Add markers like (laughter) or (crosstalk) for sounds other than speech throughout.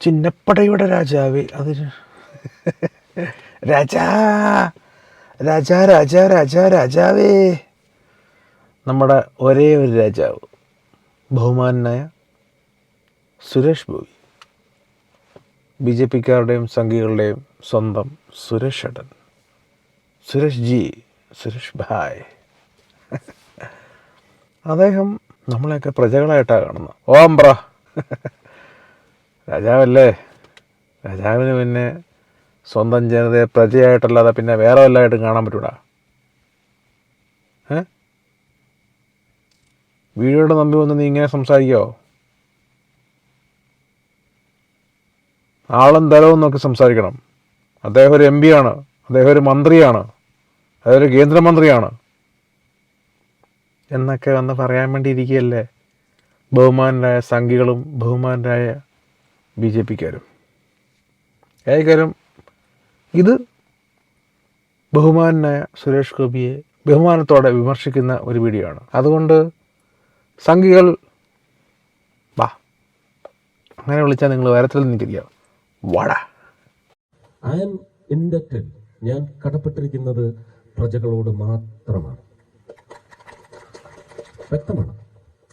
ചിന്നപ്പടയുടെ രാജാവ്. അത് രാജാ രാജാ രാജാ രാജാ രാജാവേ. നമ്മുടെ ഒരേ ഒരു രാജാവ്. ബഹുമാനായ സുരേഷ് ഗോപി. ബി ജെ പിക്കാരുടെയും സംഘികളുടെയും സ്വന്തം സുരേഷ് ഏട്ടൻ. സുരേഷ് ജി സുരേഷ് ഭായ്. അദ്ദേഹം നമ്മളെയൊക്കെ പ്രജകളായിട്ടാണ് കാണുന്നത്. ഓം ബ്ര രാജാവല്ലേ? രാജാവിന് പിന്നെ സ്വന്തം ജനതയെ പ്രജയായിട്ടല്ലാതെ പിന്നെ വേറെ വല്ലതായിട്ടും കാണാൻ പറ്റൂടാ. ഏ? വീടിയുടെ നമ്പി വന്ന് നീ ഇങ്ങനെ സംസാരിക്കോ? ആളും തലവും നോക്കി സംസാരിക്കണം. അദ്ദേഹം ഒരു എം പി ആണ് അദ്ദേഹം ഒരു മന്ത്രിയാണ്. ഒരു കേന്ദ്രമന്ത്രിയാണ്. എന്നൊക്കെ വന്ന് പറയാൻ വേണ്ടി ഇരിക്കുകയല്ലേ? ബഹുമാനരായ സംഘികളും ബഹുമാനരായ ബി ജെ പിക്കാരും. ഏകാര്യം ഇത് ബഹുമാനായ സുരേഷ് ഗോപിയെ ബഹുമാനത്തോടെ വിമർശിക്കുന്ന ഒരു വീഡിയോ ആണ്. അതുകൊണ്ട് സംഘികൾ വാ അങ്ങനെ വിളിച്ചാൽ നിങ്ങൾ വരത്തിൽ നിൽക്കില്ല വട. ഐ എം ഇൻഡക്റ്റഡ് ഞാൻ കടപ്പെട്ടിരിക്കുന്നത് പ്രജകളോട് മാത്രമാണ്. വ്യക്തമാണ്.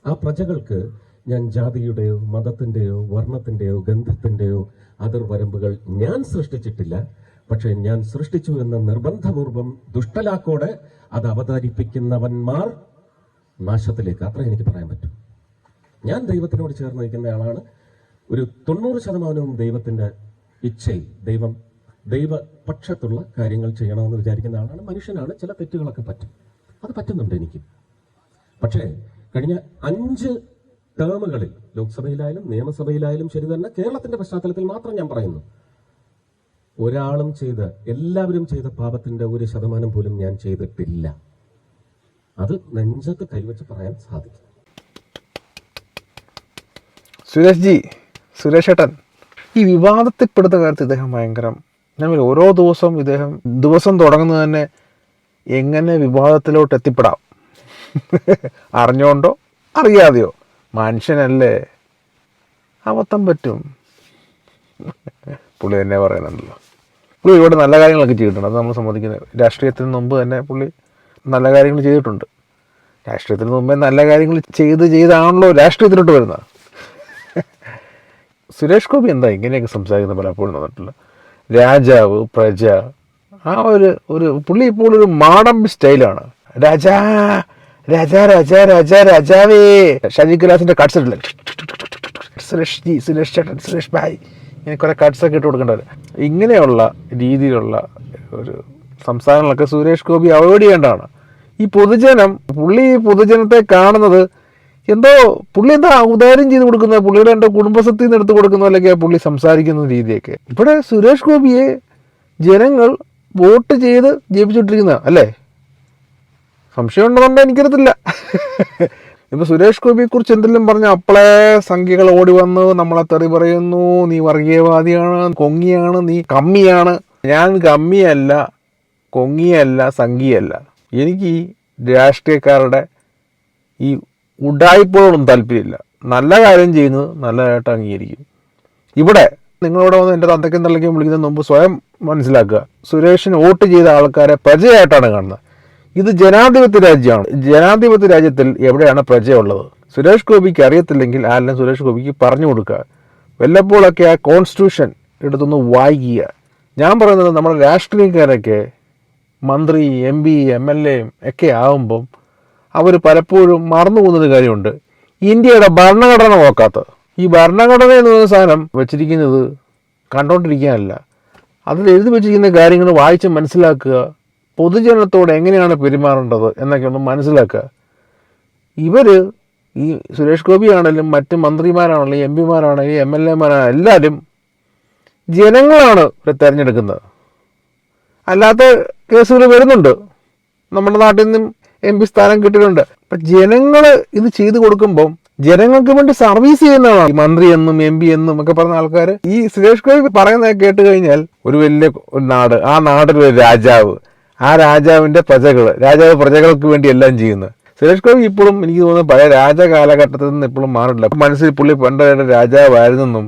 ആ പ്രജകൾക്ക് ഞാൻ ജാതിയുടെയോ മതത്തിന്റെയോ വർണത്തിന്റെയോ ഗന്ധത്തിന്റെയോ അതിർവരമ്പുകൾ ഞാൻ സൃഷ്ടിച്ചിട്ടില്ല. പക്ഷേ ഞാൻ സൃഷ്ടിച്ചു എന്ന നിർബന്ധപൂർവം ദുഷ്ടലാക്കോടെ അത് അവതരിപ്പിക്കുന്നവന്മാർ നാശത്തിലേക്ക്. അത്ര എനിക്ക് പറയാൻ പറ്റും. ഞാൻ ദൈവത്തിനോട് ചേർന്ന് നിൽക്കുന്ന ആളാണ് ഒരു തൊണ്ണൂറ് ശതമാനവും ദൈവത്തിന്റെ ഇച്ഛയിൽ ദൈവം ദൈവപക്ഷത്തുള്ള കാര്യങ്ങൾ ചെയ്യണമെന്ന് വിചാരിക്കുന്ന ആളാണ്. മനുഷ്യനാണ്. ചില തെറ്റുകളൊക്കെ പറ്റും. അത് പറ്റുന്നുണ്ട് എനിക്ക്. പക്ഷേ കഴിഞ്ഞ അഞ്ച് ടേമുകളിൽ ലോക്സഭയിലായാലും നിയമസഭയിലായാലും ശരി തന്നെ കേരളത്തിന്റെ പശ്ചാത്തലത്തിൽ മാത്രം ഞാൻ പറയുന്നു. ഒരാളും ചെയ്ത് എല്ലാവരും ചെയ്ത പാപത്തിന്റെ ഒരു ശതമാനം പോലും ഞാൻ ചെയ്തിട്ടില്ല. അത് നെഞ്ചത്ത് കൈവച്ച് പറയാൻ സാധിക്കും. സുരേഷ് ജി സുരേഷ് ഏട്ടൻ ഈ വിവാദത്തിൽപ്പെടുന്ന കാര്യത്തിൽ ഇദ്ദേഹം ഭയങ്കരം. ഞാൻ ഓരോ ദിവസവും ഇദ്ദേഹം ദിവസം തുടങ്ങുന്നത് തന്നെ എങ്ങനെ വിവാദത്തിലോട്ട് എത്തിപ്പെടാം (laughs) അറിഞ്ഞോണ്ടോ? അറിയാതെയോ? മനുഷ്യനല്ലേ? അബദ്ധം പറ്റും. പുള്ളി തന്നെ പറയുന്നുണ്ടല്ലോ. പുള്ളി ഒരുപാട് നല്ല കാര്യങ്ങളൊക്കെ ചെയ്തിട്ടുണ്ട്. അത് നമ്മൾ സമ്മതിക്കുന്നത്. രാഷ്ട്രീയത്തിന് മുമ്പ് തന്നെ പുള്ളി നല്ല കാര്യങ്ങൾ ചെയ്തിട്ടുണ്ട്. രാഷ്ട്രീയത്തിന് മുമ്പേ നല്ല കാര്യങ്ങൾ ചെയ്ത് ചെയ്താണല്ലോ രാഷ്ട്രീയത്തിലോട്ട് വരുന്നത്. സുരേഷ് ഗോപി എന്താ ഇങ്ങനെയൊക്കെ സംസാരിക്കുന്നത് പലപ്പോഴും തന്നിട്ടില്ല രാജാവ് പ്രജ ആ ഒരു ഒരു പുള്ളി ഇപ്പോൾ ഒരു മാടമ്പി സ്റ്റൈലാണ്. രാജാ രാജാ രാജാ രാജാ രാജാവേ. ഷാജി കലാസിന്റെ കട്ട്സ് ഇട്ടില്ല? സുരേഷ് ജി ചേട്ടൻ സുരേഷ് ഭായ്. ഇങ്ങനെ കുറെ കട്ട്സ് ഒക്കെ ഇട്ട് കൊടുക്കേണ്ടത് ഇങ്ങനെയുള്ള രീതിയിലുള്ള ഒരു സംസാരങ്ങളൊക്കെ സുരേഷ് ഗോപി അവോയ്ഡ് ചെയ്യേണ്ടതാണ്. ഈ പൊതുജനം പുള്ളി പൊതുജനത്തെ കാണുന്നത് എന്തോ പുള്ളി എന്താ ഔദാര്യം ചെയ്ത് കൊടുക്കുന്നത്? പുള്ളിയുടെ എന്തോ കുടുംബസ്വത്തിൽ നിന്ന് എടുത്ത് കൊടുക്കുന്ന അല്ലെങ്കിൽ പുള്ളി സംസാരിക്കുന്ന രീതിയൊക്കെ. ഇവിടെ സുരേഷ് ഗോപിയെ ജനങ്ങൾ വോട്ട് ചെയ്ത് ജയിപ്പിച്ചുകൊണ്ടിരിക്കുന്ന അല്ലേ? സംശയം ഉണ്ടെന്നുണ്ട് എനിക്കറിയത്തില്ല. ഇപ്പൊ സുരേഷ് ഗോപിയെ കുറിച്ച് എന്തെങ്കിലും പറഞ്ഞ അപ്പളേ സംഖ്യകൾ ഓടി വന്ന് നമ്മളെ തെറി പറയുന്നു നീ വർഗീയവാദിയാണ് കൊങ്ങിയാണ് നീ കമ്മിയാണ്. ഞാൻ കമ്മിയല്ല കൊങ്ങിയല്ല സംഘിയല്ല എനിക്ക് ഈ രാഷ്ട്രീയക്കാരുടെ ഈ ഉഡായിപ്പോഴൊന്നും താല്പര്യമില്ല. നല്ല കാര്യം ചെയ്യുന്നത് നല്ലതായിട്ട് അംഗീകരിക്കും. ഇവിടെ നിങ്ങളിവിടെ വന്ന് എന്റെ തന്തയ്ക്കും തള്ളയ്ക്കും വിളിക്കുന്നതിന് മുമ്പ് സ്വയം മനസ്സിലാക്കുക. സുരേഷിന് വോട്ട് ചെയ്ത ആൾക്കാരെ പ്രജയായിട്ടാണ് കാണുന്നത്. ഇത് ജനാധിപത്യ രാജ്യമാണ്. ജനാധിപത്യ രാജ്യത്തിൽ എവിടെയാണ് പ്രജയുള്ളത്? സുരേഷ് ഗോപിക്ക് അറിയത്തില്ലെങ്കിൽ ആരെല്ലാം സുരേഷ് ഗോപിക്ക് പറഞ്ഞു കൊടുക്കുക. വല്ലപ്പോഴൊക്കെ ആ കോൺസ്റ്റിറ്റ്യൂഷൻ എടുത്തൊന്ന് വായിക്കുക. ഞാൻ പറയുന്നത് നമ്മുടെ രാഷ്ട്രീയക്കാരൊക്കെ മന്ത്രി എം പി എം എൽ എയും ഒക്കെ ആകുമ്പം അവർ പലപ്പോഴും മറന്നു പോകുന്നൊരു കാര്യമുണ്ട്. ഇന്ത്യയുടെ ഭരണഘടന നോക്കാത്തത് ഈ ഭരണഘടന എന്ന് പറയുന്ന സാധനം വെച്ചിരിക്കുന്നത് കണ്ടോണ്ടിരിക്കാനല്ല. അതിൽ എഴുതി വെച്ചിരിക്കുന്ന കാര്യങ്ങൾ വായിച്ച് മനസ്സിലാക്കുക. പൊതുജനത്തോട് എങ്ങനെയാണ് പെരുമാറേണ്ടത് എന്നൊക്കെ ഒന്ന് മനസ്സിലാക്കുക. ഇവർ ഈ സുരേഷ് ഗോപി ആണെങ്കിലും മറ്റ് മന്ത്രിമാരാണെങ്കിലും എം പിമാരാണെങ്കിലും എം എൽ എമാരാണെങ്കിലും എല്ലാവരും ജനങ്ങളാണ് ഇവരെ തിരഞ്ഞെടുക്കുന്നത്. അല്ലാത്ത കേസുകൾ വരുന്നുണ്ട്. നമ്മുടെ നാട്ടിൽ നിന്നും എം പി സ്ഥാനം കിട്ടിയിട്ടുണ്ട്. അപ്പം ജനങ്ങൾ ഇത് ചെയ്തു കൊടുക്കുമ്പം ജനങ്ങൾക്ക് വേണ്ടി സർവീസ് ചെയ്യുന്നതാണ്. മന്ത്രി എന്നും എം പി എന്നും ഒക്കെ പറഞ്ഞ ആൾക്കാർ ഈ സുരേഷ് ഗോപി പറയുന്നത് കേട്ട് കഴിഞ്ഞാൽ ഒരു വലിയ നാട് ആ നാടിലൊരു രാജാവ് ആ രാജാവിന്റെ പ്രജകൾ രാജാവ് പ്രജകൾക്ക് വേണ്ടി എല്ലാം ചെയ്യുന്നത്. സുരേഷ് ഗോപി ഇപ്പോഴും എനിക്ക് തോന്നുന്നു പഴയ രാജ കാലഘട്ടത്തിൽ നിന്ന് ഇപ്പോഴും മാറില്ല. മനസ്സിൽ പുള്ളി പണ്ട് രാജാവായിരുന്നെന്നും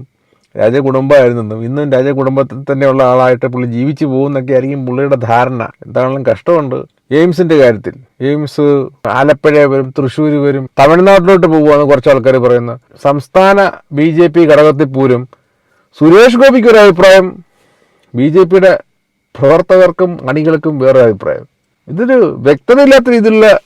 രാജകുടുംബമായിരുന്നെന്നും ഇന്നും രാജകുടുംബത്തിൽ തന്നെയുള്ള ആളായിട്ട് പുള്ളി ജീവിച്ചു പോകുന്നൊക്കെ ആയിരിക്കും പുള്ളിയുടെ ധാരണ. എന്താണെങ്കിലും കഷ്ടമുണ്ട്. എയിംസിന്റെ കാര്യത്തിൽ എയിംസ് ആലപ്പുഴ വരും തൃശ്ശൂർ വരും തമിഴ്നാട്ടിലോട്ട് പോകുമെന്ന് കുറച്ച് ആൾക്കാർ പറയുന്നു. സംസ്ഥാന ബി ജെ പി ഘടകത്തിൽ പോലും സുരേഷ് ഗോപിക്ക് ഒരു അഭിപ്രായം ബി ജെ പിയുടെ പ്രവർത്തകർക്കും അണികൾക്കും വേറെ അഭിപ്രായം. ഇതൊരു വ്യക്തതയില്ലാത്ത രീതിയിലുള്ള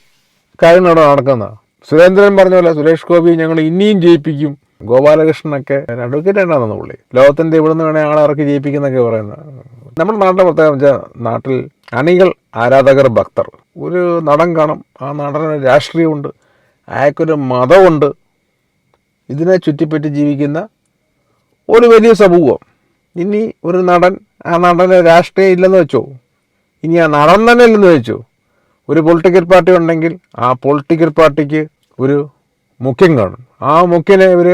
കാര്യങ്ങളാണ് നടക്കുന്നത്. സുരേന്ദ്രൻ പറഞ്ഞ പോലെ സുരേഷ് ഗോപി ഞങ്ങൾ ഇനിയും ജയിപ്പിക്കും. ഗോപാലകൃഷ്ണനൊക്കെ അഡ്വക്കേറ്റ് ആണെന്ന് പുള്ളി. ലോകത്തിന്റെ ഇവിടെ നിന്ന് വേണേൽ ആളെ ഇറക്കി ജയിപ്പിക്കുന്നൊക്കെ പറയുന്നത്. നമ്മുടെ നാട്ടിലെ പ്രത്യേകം വെച്ചാൽ നാട്ടിൽ അണികൾ ആരാധകർ ഭക്തർ. ഒരു നടൻ കാണും. ആ നടന് രാഷ്ട്രീയമുണ്ട്. അയാൾക്കൊരു മതമുണ്ട്. ഇതിനെ ചുറ്റിപ്പറ്റി ജീവിക്കുന്ന ഒരു വലിയ സമൂഹം. ഇനി ഒരു നടൻ ആ നടന് രാഷ്ട്രീയം ഇല്ലെന്ന് വെച്ചോ. ഇനി ആ നടൻ തന്നെ ഇല്ലെന്ന് വെച്ചോ. ഒരു പൊളിറ്റിക്കൽ പാർട്ടി ഉണ്ടെങ്കിൽ ആ പൊളിറ്റിക്കൽ പാർട്ടിക്ക് ഒരു മുഖ്യം കാണും. ആ മുഖ്യനെ ഇവർ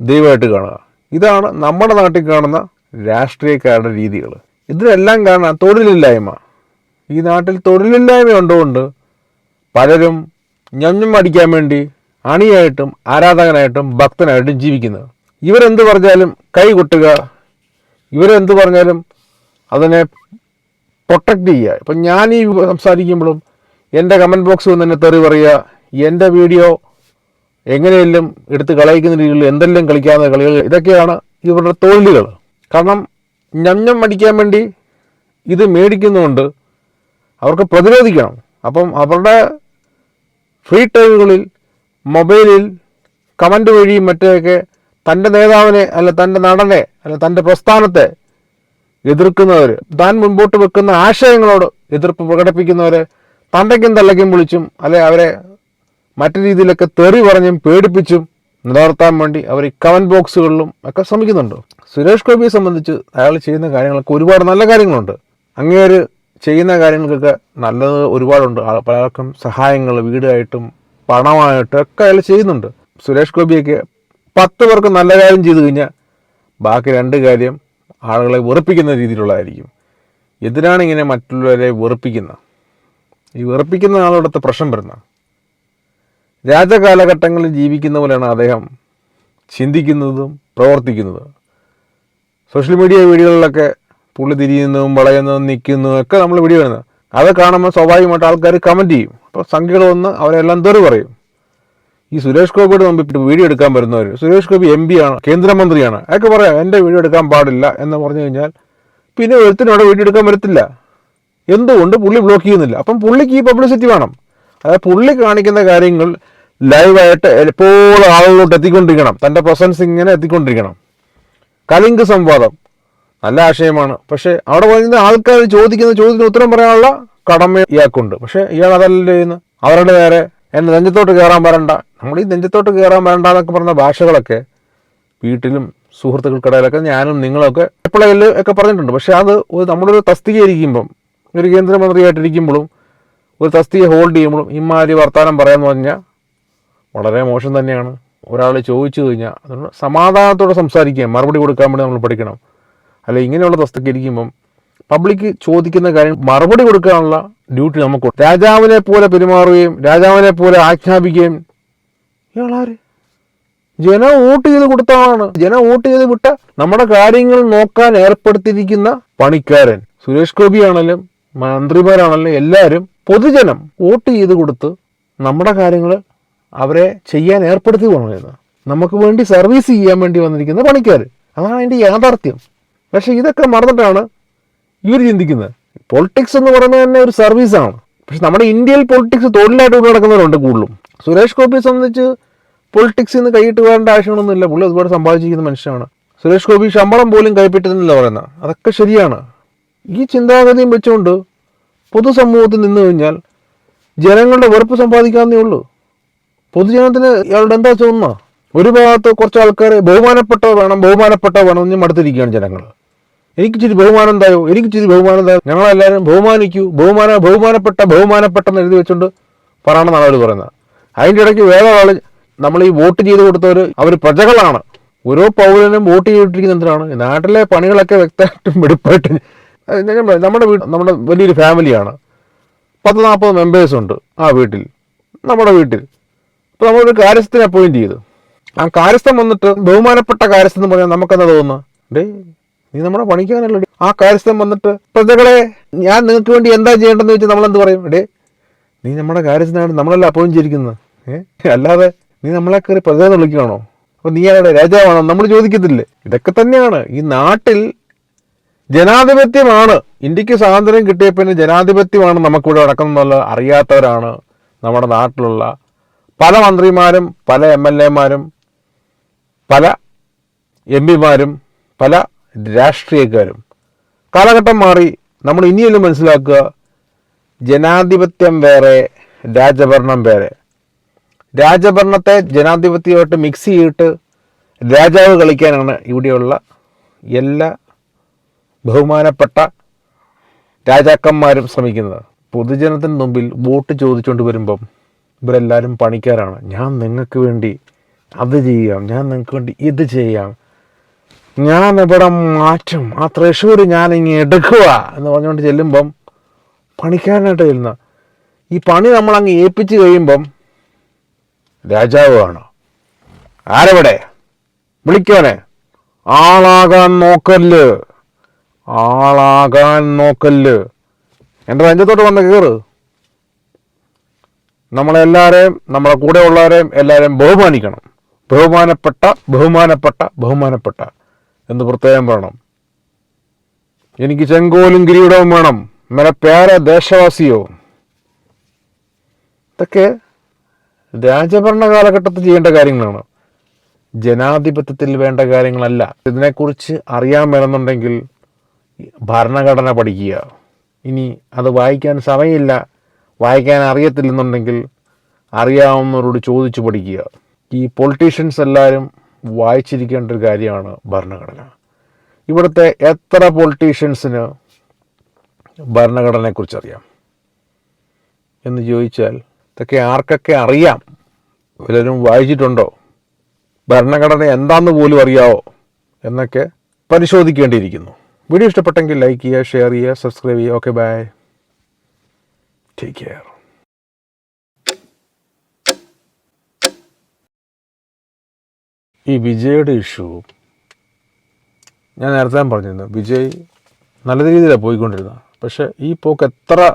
ദൈവമായിട്ട് കാണുക. ഇതാണ് നമ്മുടെ നാട്ടിൽ കാണുന്ന രാഷ്ട്രീയക്കാരുടെ രീതികൾ ഇതിനെല്ലാം കാരണം തൊഴിലില്ലായ്മ. ഈ നാട്ടിൽ തൊഴിലില്ലായ്മ ഉണ്ടുകൊണ്ട് പലരും ഞഞ്ഞും അടിക്കാൻ വേണ്ടി അണിയായിട്ടും ആരാധകനായിട്ടും ഭക്തനായിട്ടും ജീവിക്കുന്നത് ഇവരെന്ത് പറഞ്ഞാലും കൈ കൊട്ടുക ഇവരെന്ത് പറഞ്ഞാലും അതിനെ പ്രൊട്ടക്റ്റ് ചെയ്യുക. ഇപ്പം ഞാൻ ഈ സംസാരിക്കുമ്പോഴും എന്റെ കമന്റ് ബോക്സ് വന്ന് എന്നെ തെറി പറയുക എന്റെ വീഡിയോ എങ്ങനെയെല്ലാം എടുത്ത് കളയിക്കുന്ന രീതിയിൽ എന്തെല്ലാം കളിക്കാവുന്ന കളികൾ ഇതൊക്കെയാണ് ഇവരുടെ തൊഴിലുകൾ. കാരണം ഞഞ്ഞം അടിക്കാൻ വേണ്ടി ഇത് മേടിക്കുന്നതുകൊണ്ട് അവർക്ക് പ്രതിരോധിക്കണം. അപ്പം അവരുടെ ഫ്രീ ടൈമുകളിൽ മൊബൈലിൽ കമന്റ് വഴിയും മറ്റൊക്കെ തന്റെ നേതാവിനെ അല്ല തന്റെ നടനെ അല്ല തന്റെ പ്രസ്ഥാനത്തെ എതിർക്കുന്നവർ താൻ മുൻപോട്ട് വെക്കുന്ന ആശയങ്ങളോട് എതിർപ്പ് പ്രകടിപ്പിക്കുന്നവർ തണ്ടയ്ക്കും തള്ളയ്ക്കും വിളിച്ചും അല്ലെ അവരെ മറ്റു രീതിയിലൊക്കെ തെറി പറഞ്ഞും പേടിപ്പിച്ചും നിലനിർത്താൻ വേണ്ടി അവർ ഈ കമന്റ് ബോക്സുകളിലും ഒക്കെ ശ്രമിക്കുന്നുണ്ട്. സുരേഷ് ഗോപിയെ സംബന്ധിച്ച് അയാൾ ചെയ്യുന്ന കാര്യങ്ങളൊക്കെ ഒരുപാട് നല്ല കാര്യങ്ങളുണ്ട്. അങ്ങേര് ചെയ്യുന്ന കാര്യങ്ങൾക്കൊക്കെ നല്ലത് ഒരുപാടുണ്ട്. പലർക്കും സഹായങ്ങൾ വീടായിട്ടും പണമായിട്ടും ഒക്കെ അയാൾ ചെയ്യുന്നുണ്ട്. സുരേഷ് ഗോപിയൊക്കെ പത്ത് പേർക്ക് നല്ല കാര്യം ചെയ്തു കഴിഞ്ഞാൽ ബാക്കി രണ്ട് കാര്യം ആളുകളെ വെറുപ്പിക്കുന്ന രീതിയിലുള്ളതായിരിക്കും. എന്തിനാണ് ഇങ്ങനെ മറ്റുള്ളവരെ വെറുപ്പിക്കുന്ന? ഈ വെറുപ്പിക്കുന്ന ആളോടത്ത് പ്രശ്നം വരുന്ന? രാജകാലഘട്ടങ്ങളിൽ ജീവിക്കുന്ന പോലെയാണ് അദ്ദേഹം ചിന്തിക്കുന്നതും പ്രവർത്തിക്കുന്നതും. സോഷ്യൽ മീഡിയ വീഡിയോകളിലൊക്കെ പുള്ളി തിരിയുന്നതും വളയുന്നതും നിൽക്കുന്നതും ഒക്കെ നമ്മൾ വീഡിയോ വരുന്നത് അത് കാണുമ്പോൾ സ്വാഭാവികമായിട്ട് ആൾക്കാർ കമന്റ് ചെയ്യും. അപ്പോൾ സംഖ്യകൾ വന്ന് അവരെല്ലാം തെറി പറയും. ഈ സുരേഷ് ഗോപിയുടെ ഇപ്പോൾ വീഡിയോ എടുക്കാൻ വരുന്നവർ സുരേഷ് ഗോപി എം പി ആണ് കേന്ദ്രമന്ത്രിയാണ് അയാൾക്ക് പറയാം എന്റെ വീഡിയോ എടുക്കാൻ പാടില്ല എന്ന് പറഞ്ഞു കഴിഞ്ഞാൽ പിന്നെ ഒരുത്തിനോട് വീഡിയോ എടുക്കാൻ വരത്തില്ല. എന്തുകൊണ്ട് പുള്ളി ബ്ലോക്ക് ചെയ്യുന്നില്ല? അപ്പം പുള്ളിക്ക് ഈ പബ്ലിസിറ്റി വേണം. അതായത് പുള്ളി കാണിക്കുന്ന കാര്യങ്ങൾ ലൈവായിട്ട് എപ്പോഴും ആളുകളോട്ട് എത്തിക്കൊണ്ടിരിക്കണം തന്റെ പ്രസൻസ് ഇങ്ങനെ എത്തിക്കൊണ്ടിരിക്കണം. കലിംഗ സംവാദം നല്ല ആശയമാണ്. പക്ഷേ അവിടെ പറയുന്ന ആൾക്കാർ ചോദിക്കുന്ന ചോദ്യത്തിന് ഉത്തരം പറയാനുള്ള കടമ ഇയാൾക്കുണ്ട്. പക്ഷേ ഇയാൾ അതല്ല ചെയ്യുന്നത്. അവരുടെ നേരെ എന്നെ നെഞ്ചത്തോട്ട് കയറാൻ വരണ്ട. നമ്മൾ ഈ നെഞ്ചത്തോട്ട് കയറാൻ വരണ്ട എന്നൊക്കെ പറഞ്ഞ ഭാഷകളൊക്കെ വീട്ടിലും സുഹൃത്തുക്കൾക്കിടയിലൊക്കെ ഞാനും നിങ്ങളൊക്കെ എപ്പോഴെങ്കിലും ഒക്കെ പറഞ്ഞിട്ടുണ്ട്. പക്ഷേ അത് ഒരു നമ്മളൊരു തസ്തികയായിരിക്കുമ്പം ഒരു കേന്ദ്രമന്ത്രിയായിട്ടിരിക്കുമ്പോഴും ഒരു തസ്തിക ഹോൾഡ് ചെയ്യുമ്പോഴും ഇമാതിരി വർത്തമാനം പറയാമെന്ന് പറഞ്ഞാൽ വളരെ മോശം തന്നെയാണ്. ഒരാൾ ചോദിച്ചു കഴിഞ്ഞാൽ അതുകൊണ്ട് സമാധാനത്തോടെ സംസാരിക്കുക. മറുപടി കൊടുക്കാൻ വേണ്ടി നമ്മൾ പഠിക്കണം. അല്ലെങ്കിൽ ഇങ്ങനെയുള്ള തസ്തിക ഇരിക്കുമ്പം പബ്ലിക് ചോദിക്കുന്ന കാര്യം മറുപടി കൊടുക്കാനുള്ള ഡ്യൂട്ടി നമുക്ക് രാജാവിനെ പോലെ പെരുമാറുകയും രാജാവിനെ പോലെ ആജ്ഞാപിക്കുകയും ഇയാളാര്? ജനം വോട്ട് ചെയ്ത് കൊടുത്തതാണ് ജനം വോട്ട് ചെയ്ത് വിട്ട നമ്മുടെ കാര്യങ്ങൾ നോക്കാൻ ഏർപ്പെടുത്തിയിരിക്കുന്ന പണിക്കാരൻ. സുരേഷ് ഗോപി ആണെങ്കിലും മന്ത്രിമാരാണെങ്കിലും എല്ലാവരും പൊതുജനം വോട്ട് ചെയ്ത് കൊടുത്ത് നമ്മുടെ കാര്യങ്ങൾ അവരെ ചെയ്യാൻ ഏർപ്പെടുത്തി കൊണ്ടിരുന്നത് നമുക്ക് വേണ്ടി സർവീസ് ചെയ്യാൻ വേണ്ടി വന്നിരിക്കുന്ന പണിക്കാർ അതാണ് അതിന്റെ യാഥാർത്ഥ്യം. പക്ഷേ ഇതൊക്കെ മറന്നിട്ടാണ് ഇവർ ചിന്തിക്കുന്നത്. പൊളിറ്റിക്സ് എന്ന് പറയുന്നത് തന്നെ ഒരു സർവീസാണ് പക്ഷെ നമ്മുടെ ഇന്ത്യയിൽ പൊളിറ്റിക്സ് തൊഴിലായിട്ട് കൊണ്ട് നടക്കുന്നവരുണ്ട് കൂടുതലും. സുരേഷ് ഗോപിയെ സംബന്ധിച്ച് പൊളിറ്റിക്സിൽ നിന്ന് കൈയിട്ട് വരേണ്ട ആവശ്യമൊന്നുമില്ല. പുള്ളി ഒരുപാട് സമ്പാദിച്ചിരിക്കുന്ന മനുഷ്യനാണ്. സുരേഷ് ഗോപി ശമ്പളം പോലും കൈപ്പറ്റുന്നില്ല പറയുന്നത്. അതൊക്കെ ശരിയാണ്. ഈ ചിന്താഗതിയും വെച്ചുകൊണ്ട് പൊതുസമൂഹത്തിൽ നിന്ന് കഴിഞ്ഞാൽ ജനങ്ങളുടെ വെറുപ്പ് സമ്പാദിക്കാവുന്നേ ഉള്ളൂ. പൊതുജനത്തിന് ഇയാളുടെ എന്താ തോന്നുന്ന ഒരു ഭാഗത്ത് കുറച്ച് ആൾക്കാർ ബഹുമാനപ്പെട്ട വേണം ബഹുമാനപ്പെട്ട വേണം എന്ന് മടുത്തിരിക്കുകയാണ് ജനങ്ങൾ. എനിക്ക് ഇച്ചിരി ബഹുമാനം എന്തായോ? എനിക്ക് ഇച്ചിരി ബഹുമാനം എന്തായോ? ഞങ്ങളെല്ലാവരും ബഹുമാനിക്കൂ. ബഹുമാന ബഹുമാനപ്പെട്ട ബഹുമാനപ്പെട്ടെന്ന് എഴുതി വെച്ചുകൊണ്ട് പറയണമെന്നാണ് അവർ പറയുന്നത്. അതിന്റെ ഇടയ്ക്ക് വേറെ ആൾ നമ്മൾ ഈ വോട്ട് ചെയ്ത് കൊടുത്തവർ അവർ പ്രജകളാണ്. ഓരോ പൗരനും വോട്ട് ചെയ്തിട്ടിരിക്കുന്ന എന്തിനാണ്? നാട്ടിലെ പണികളൊക്കെ വ്യക്തമായിട്ടും വെടിപ്പായിട്ട് നമ്മുടെ വീട് നമ്മുടെ വലിയൊരു ഫാമിലിയാണ്. പത്ത് നാൽപ്പത് മെമ്പേഴ്സ് ഉണ്ട് ആ വീട്ടിൽ നമ്മുടെ വീട്ടിൽ. അപ്പോൾ നമ്മളൊരു കാര്യസ്ഥനെ അപ്പോയിന്റ് ചെയ്തു. ആ കാര്യസ്ഥം വന്നിട്ട് ബഹുമാനപ്പെട്ട കാര്യസ്ഥൻ എന്ന് പറഞ്ഞാൽ നമുക്കെന്താ തോന്നുന്നത്? ഡേ നീ നമ്മളെ പണിക്കാനല്ലോ ആ കാര്യസ്ഥൻ വന്നിട്ട് പ്രജകളെ ഞാൻ നിങ്ങൾക്ക് വേണ്ടി എന്താ ചെയ്യേണ്ടതെന്ന് വെച്ചാൽ നമ്മളെന്ത് പറയും? ഡേ നീ നമ്മുടെ കാര്യസ്ഥനാണ് നമ്മളല്ല അപ്പോഴും ചിരിക്കുന്നത്. ഏഹ് അല്ലാതെ നീ നമ്മളെ കയറി പ്രജ വിളിക്കുകയാണോ? അപ്പോൾ നീ ആരുടെ? രാജാവാണോ? നമ്മൾ ചോദിക്കത്തില്ലേ? ഇതൊക്കെ തന്നെയാണ്. ഈ നാട്ടിൽ ജനാധിപത്യമാണ്. ഇന്ത്യയ്ക്ക് സ്വാതന്ത്ര്യം കിട്ടിയ പിന്നെ ജനാധിപത്യമാണ് നമുക്കിവിടെ നടക്കുന്നുള്ള അറിയാത്തവരാണ് നമ്മുടെ നാട്ടിലുള്ള പല മന്ത്രിമാരും പല എം എൽ എമാരും പല എം പിമാരും പല രാഷ്ട്രീയക്കാരും. കാലഘട്ടം മാറി നമ്മൾ ഇനിയെല്ലാം മനസ്സിലാക്കുക ജനാധിപത്യം വേറെ രാജഭരണം വേറെ. രാജഭരണത്തെ ജനാധിപത്യമായിട്ട് മിക്സ് ചെയ്തിട്ട് രാജാവ് കളിക്കാനാണ് ഇവിടെയുള്ള എല്ലാ ബഹുമാനപ്പെട്ട രാജാക്കന്മാരും ശ്രമിക്കുന്നത്. പൊതുജനത്തിന് മുമ്പിൽ വോട്ട് ചോദിച്ചുകൊണ്ട് വരുമ്പം ഇവരെല്ലാവരും പണിക്കാരാണ്. ഞാൻ നിങ്ങൾക്ക് വേണ്ടി അത് ചെയ്യാം ഞാൻ നിങ്ങൾക്ക് വേണ്ടി ഇത് ചെയ്യാം ഞാൻ ഇവിടെ മാറ്റും. ആ തൃശ്ശൂർ ഞാൻ ഇങ്ങ് എടുക്കുക എന്ന് പറഞ്ഞുകൊണ്ട് ചെല്ലുമ്പം പണിക്കാരനായിട്ട് ചെല്ലുന്ന. ഈ പണി നമ്മളങ്ങ് ഏൽപ്പിച്ച് കഴിയുമ്പം രാജാവ് ആണോ ആരവിടെ? വിളിക്കോനെ ആളാകാൻ നോക്കല്ല്. ആളാകാൻ നോക്കല്ല്. എന്റെ രഞ്ചത്തോട്ട് വന്ന് കയറ് നമ്മളെല്ലാവരെയും നമ്മളെ കൂടെ ഉള്ളവരെയും എല്ലാവരെയും ബഹുമാനിക്കണം. ബഹുമാനപ്പെട്ട ബഹുമാനപ്പെട്ട ബഹുമാനപ്പെട്ട. എന്ന് പ്രത്യേകം പറയണം. എനിക്ക് ചെങ്കോലും കിരീടവും വേണം. മേരെ പേര ദേശവാസിയോ? ഇതൊക്കെ രാജഭരണ കാലഘട്ടത്തിൽ ചെയ്യേണ്ട കാര്യങ്ങളാണ്. ജനാധിപത്യത്തിൽ വേണ്ട കാര്യങ്ങളല്ല. ഇതിനെക്കുറിച്ച് അറിയാൻ വേണമെന്നുണ്ടെങ്കിൽ ഭരണഘടന പഠിക്കുക. ഇനി അത് വായിക്കാൻ സമയമില്ല. വായിക്കാൻ അറിയത്തില്ലെന്നുണ്ടെങ്കിൽ അറിയാവുന്നവരോട് ചോദിച്ചു പഠിക്കുക. ഈ പൊളിറ്റീഷ്യൻസ് എല്ലാവരും വായിച്ചിരിക്കേണ്ട ഒരു കാര്യമാണ് ഭരണഘടന. ഇവിടുത്തെ എത്ര പൊളിറ്റീഷ്യൻസിന് ഭരണഘടനയെക്കുറിച്ച് അറിയാം എന്ന് ചോദിച്ചാൽ ഇതൊക്കെ ആർക്കൊക്കെ അറിയാം? പലരും വായിച്ചിട്ടുണ്ടോ? ഭരണഘടന എന്താണെന്ന് പോലും അറിയാവോ? എന്നൊക്കെ പരിശോധിക്കേണ്ടിയിരിക്കുന്നു. വീഡിയോ ഇഷ്ടപ്പെട്ടെങ്കിൽ ലൈക്ക് ചെയ്യുക ഷെയർ ചെയ്യുക സബ്സ്ക്രൈബ് ചെയ്യുക. ഓക്കെ ബൈ ടേക്ക് കെയർ ഈ വിജയുടെ ഇഷ്യൂ. ഞാൻ നേരത്തെ പറഞ്ഞിരുന്നു വിജയ് നല്ല രീതിയിലാണ് പോയിക്കൊണ്ടിരുന്നത്. പക്ഷേ ഈ പോക്ക് എത്ര